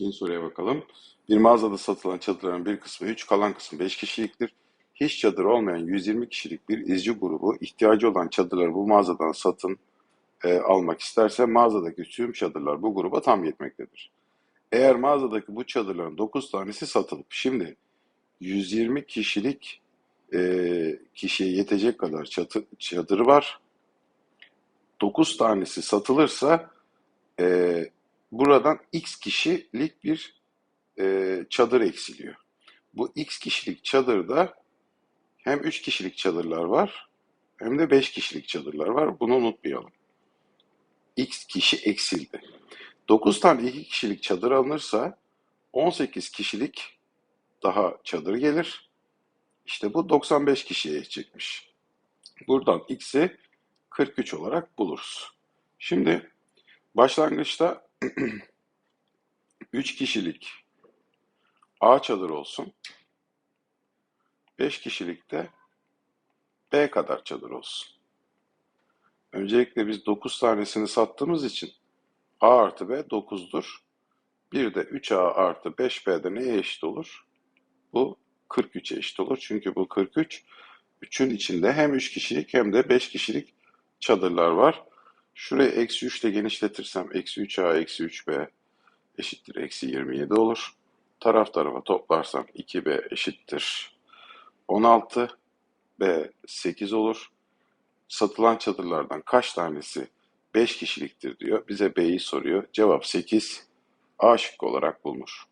İkinci soruya bakalım. Bir mağazada satılan çadırların bir kısmı 3, kalan kısmı 5 kişiliktir. Hiç çadır olmayan 120 kişilik bir izci grubu ihtiyacı olan çadırları bu mağazadan satın e, almak isterse mağazadaki tüm çadırlar bu gruba tam yetmektedir. Eğer mağazadaki bu çadırların 9 tanesi satılıp şimdi 120 kişilik e, kişiye yetecek kadar çatı, çadırı var. 9 tanesi satılırsa e, buradan x kişilik bir e, çadır eksiliyor. Bu x kişilik çadırda hem 3 kişilik çadırlar var hem de 5 kişilik çadırlar var. Bunu unutmayalım. X kişi eksildi. 9 tane 2 kişilik çadır alınırsa 18 kişilik daha çadır gelir. İşte bu 95 kişiye yetecekmiş. Buradan x'i 43 olarak buluruz. Şimdi başlangıçta 3 kişilik A çadır olsun. 5 kişilik de B kadar çadır olsun. Öncelikle biz 9 tanesini sattığımız için A artı B 9'dur. Bir de 3A artı 5B'de neye eşit olur? Bu 43'e eşit olur. Çünkü bu 43 3'ün içinde hem 3 kişilik hem de 5 kişilik çadırlar var. Şurayı eksi 3 ile genişletirsem eksi 3A eksi 3B eşittir eksi 27 olur. Taraf tarafa toplarsam 2B eşittir 16. B 8 olur. Satılan çadırlardan kaç tanesi 5 kişiliktir diyor. Bize B'yi soruyor. Cevap 8. A şıkkı olarak bulmuş.